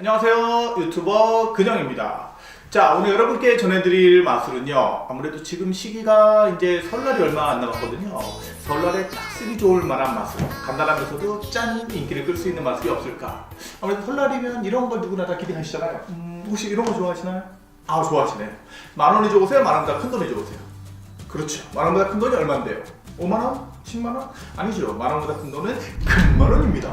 안녕하세요 유튜버 근영입니다 자 오늘 여러분께 전해드릴 마술은요 아무래도 지금 시기가 이제 설날이 얼마 안 남았거든요 설날에 딱 쓰기 좋을 만한 마술 간단하면서도 짠 인기를 끌 수 있는 마술이 없을까 아무래도 설날이면 이런 걸 누구나 다 기대하시잖아요 음, 혹시 이런 거 좋아하시나요? 아 좋아하시네요 만 원이 좋으세요? 만 원보다 큰 돈이 좋으세요? 그렇죠 만 원보다 큰 돈이 얼마인데요? 5만 원? 10만 원? 아니죠 만 원보다 큰 돈은 금만 원입니다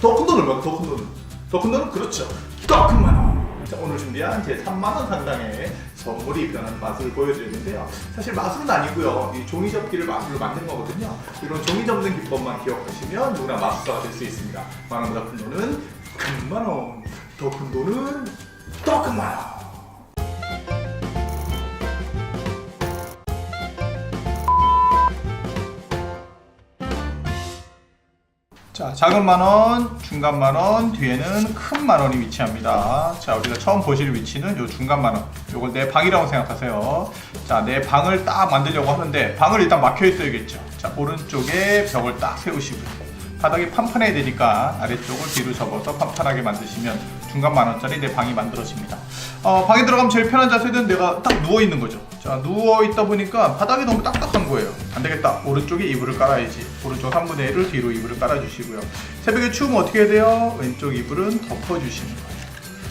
더 큰 돈은 얼마? 더큰 돈은? 더큰 돈은 그렇죠. 더 큰 만 원. 자, 오늘 준비한 제 3만 원 상당의 선물이 변하는 마술을 보여드리는데요. 사실 마술은 아니고요. 이 종이 접기를 마술로 만든 거거든요. 이런 종이 접는 기법만 기억하시면 누구나 마술사가 될 수 있습니다. 만 원보다 큰 돈은 금만 원. 더 큰 돈은 더 큰 만 원. 자, 작은 만 원, 중간 만 원, 뒤에는 큰 만 원이 위치합니다. 자, 우리가 처음 보실 위치는 요 중간 만 원. 요걸 내 방이라고 생각하세요. 자, 내 방을 딱 만들려고 하는데 방을 일단 막혀 있어야겠죠. 자, 오른쪽에 벽을 딱 세우시고요. 바닥이 판판해야 되니까 아래쪽을 뒤로 접어서 판판하게 만드시면 중간 만 원짜리 내 방이 만들어집니다. 어, 방에 들어가면 제일 편한 자세는 내가 딱 누워 있는 거죠. 자, 누워 있다 보니까 바닥이 너무 딱딱한 거예요. 안 되겠다. 오른쪽에 이불을 깔아야지. 오른쪽 3분의 1을 뒤로 이불을 깔아주시고요. 새벽에 추우면 어떻게 해야 돼요? 왼쪽 이불은 덮어주시는 거예요.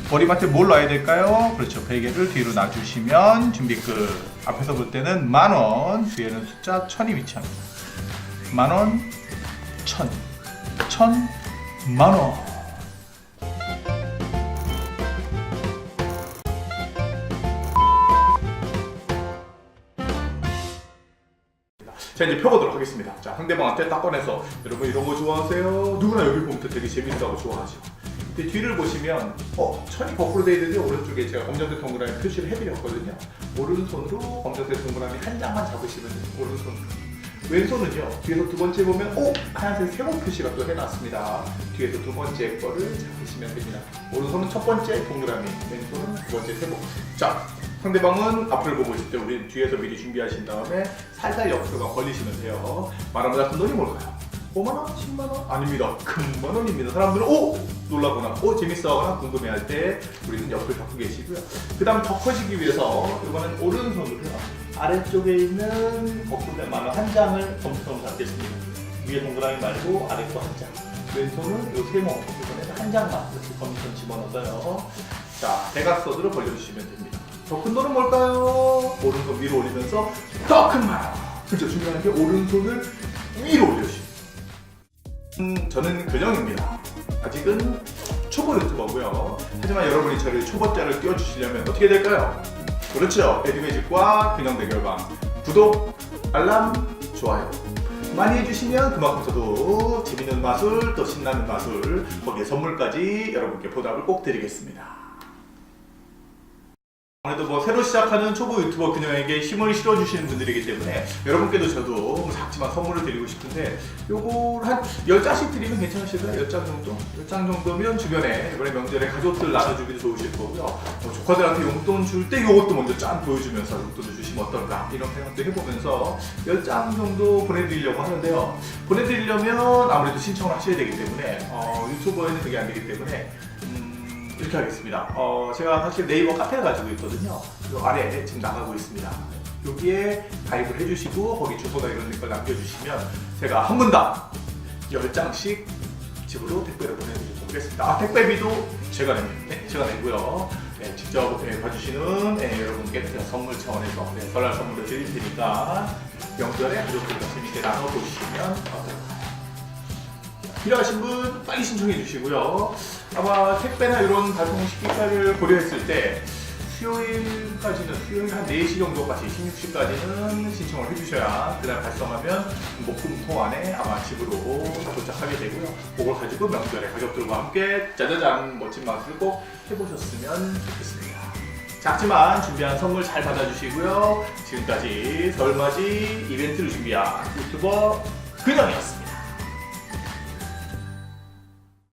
머리맡에 뭘 놔야 될까요? 그렇죠. 베개를 뒤로 놔주시면 준비 끝. 앞에서 볼 때는 만 원, 뒤에는 숫자 천이 위치합니다. 만 원, 천, 천, 만 원. 자 이제 펴보도록 하겠습니다. 자 상대방한테 딱 꺼내서 여러분 이런 거 좋아하세요? 누구나 여기 보면 되게 재밌다고 좋아하죠. 근데 뒤를 보시면 어 천이 거꾸로 돼 있는데 오른쪽에 제가 검정색 동그라미 표시를 해드렸거든요. 오른손으로 검정색 동그라미 한 장만 잡으시면 돼요. 오른손으로. 왼손은요 뒤에서 두 번째 보면 오 하얀색 세모 표시가 또 해놨습니다. 뒤에서 두 번째 거를 잡으시면 됩니다. 오른손은 첫 번째 동그라미, 왼손은 두 번째 세모. 자 상대방은 앞을 보고 있을 때 우리 뒤에서 미리 준비하신 다음에 살살 옆으로만 벌리시면 돼요. 말하보다 큰 돈이 뭘까요? 5만 원? 10만 원? 아닙니다. 금만 원입니다. 사람들은 오! 놀라거나 오! 재밌어 하거나 궁금해할 때 우리는 옆을 잡고 계시고요. 그 다음 더 커지기 위해서 이거는 오른손으로요. 아래쪽에 있는 거꾸로 만원 한 장을 검수처럼 잡겠습니다. 위에 동그라미 말고 아래 거 한 장. 왼손은 요 세모 이번에는 한 장만 이렇게 검수처럼 집어넣어서요. 자, 대각선으로 벌려주시면 됩니다. 더큰 돈은 뭘까요? 오른손 위로 올리면서 더큰만 원. 그렇죠. 중요한 게 오른손을 위로 올려주시면 음, 저는 근영입니다. 아직은 초보 유튜버고요. 하지만 여러분이 저를 초보자를 띄워주시려면 어떻게 될까요? 그렇죠. 에듀메직과 근영 대결방 구독, 알람, 좋아요 많이 해주시면 그만큼 저도 재밌는 마술 또 신나는 마술 거기에 선물까지 여러분께 보답을 꼭 드리겠습니다. 아무래도 뭐 새로 시작하는 초보 유튜버 그녀에게 힘을 실어주시는 분들이기 때문에 여러분께도 저도 뭐 작지만 선물을 드리고 싶은데 요걸 한 10장씩 드리면 괜찮으실까요? 10장 정도? 10장 정도면 주변에 이번에 명절에 가족들 나눠주기도 좋으실 거고요 뭐 조카들한테 용돈 줄 때 요것도 먼저 짠 보여주면서 용돈을 주시면 어떨까 이런 생각도 해보면서 10장 정도 보내드리려고 하는데요 보내드리려면 아무래도 신청을 하셔야 되기 때문에 어, 유튜버에는 그게 안 되기 때문에 음, 이렇게 하겠습니다. 어, 제가 사실 네이버 카페를 가지고 있거든요. 요 아래 지금 나가고 있습니다. 여기에 가입을 해주시고 거기 주소나 이런 걸 남겨주시면 제가 한 분당 10장씩 집으로 택배를 보내드리도록 하겠습니다. 아, 택배비도 제가 냅니다. 네, 제가 내고요. 네, 직접 네, 봐주시는 네, 여러분께 선물 차원에서 네, 설날 선물을 드릴 테니까 명절에 가족들과 재밌게 나눠보시면 어떨까요? 필요하신 분 빨리 신청해 주시고요. 아마 택배나 이런 발송 시기를 고려했을 때 수요일까지는 수요일 한 4시 정도까지 16시까지는 신청을 해주셔야 그날 발송하면 목금토 안에 아마 집으로 도착하게 되고요. 그걸 가지고 명절에 가족들과 함께 짜자잔 멋진 맛을 꼭 해보셨으면 좋겠습니다. 작지만 준비한 선물 잘 받아주시고요. 지금까지 설맞이 이벤트를 준비한 유튜버 근영이었습니다.